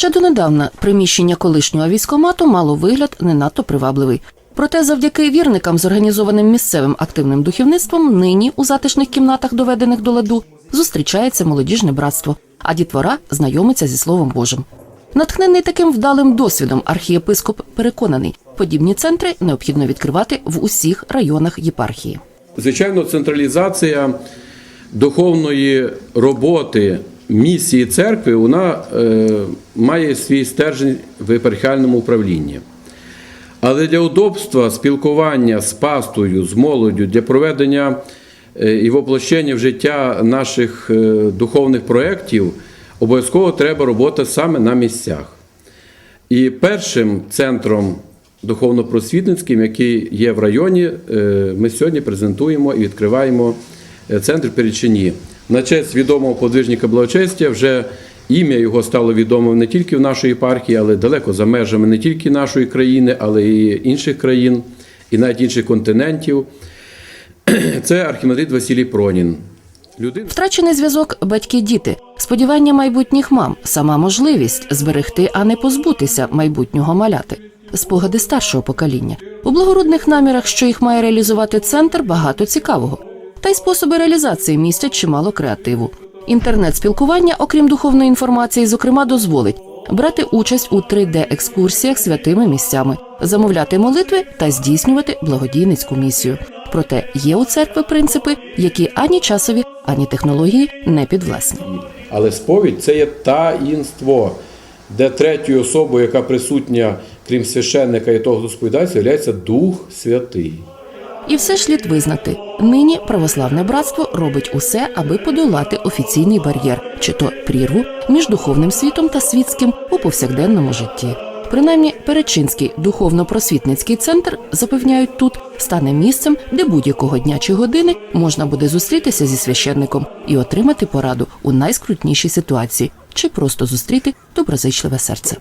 Ще донедавна приміщення колишнього військомату мало вигляд не надто привабливий. Проте, завдяки вірникам, зорганізованим місцевим активним духовництвом, нині у затишних кімнатах, доведених до ладу, зустрічається молодіжне братство, а дітвора знайомиться зі Словом Божим. Натхнений таким вдалим досвідом, архієпископ переконаний, подібні центри необхідно відкривати в усіх районах єпархії. Звичайно, централізація духовної роботи місії церкви вона е, має свій стержень в епархіальному управлінні. Але для удобства спілкування з пастою, з молоддю, для проведення е, і воплощення в життя наших е, духовних проєктів обов'язково треба робота саме на місцях. І першим центром духовно-просвітницьким, який є в районі, е, ми сьогодні презентуємо і відкриваємо центр Перечині. На честь відомого подвижника благочестя вже ім'я його стало відомим не тільки в нашій єпархії, але далеко за межами не тільки нашої країни, але й інших країн, і навіть інших континентів. Це архімандрит Василій Пронін. Втрачений зв'язок батьки-діти, сподівання майбутніх мам, сама можливість зберегти, а не позбутися майбутнього маляти, спогади старшого покоління. У благородних намірах, що їх має реалізувати центр, багато цікавого. Та й способи реалізації містять чимало креативу. Інтернет-спілкування, окрім духовної інформації, зокрема, дозволить брати участь у 3D-екскурсіях святими місцями, замовляти молитви та здійснювати благодійницьку місію. Проте є у церкви принципи, які ані часові, ані технології не підвласні. Але сповідь це є таїнство, де третьою особою, яка присутня, крім священника і того, хто сповідається, є Дух Святий. І все ж слід визнати, нині православне братство робить усе, аби подолати офіційний бар'єр, чи то прірву між духовним світом та світським у повсякденному житті. Принаймні, Перечинський духовно-просвітницький центр запевняють тут стане місцем, де будь-якого дня чи години можна буде зустрітися зі священником і отримати пораду у найскрутнішій ситуації, чи просто зустріти доброзичливе серце.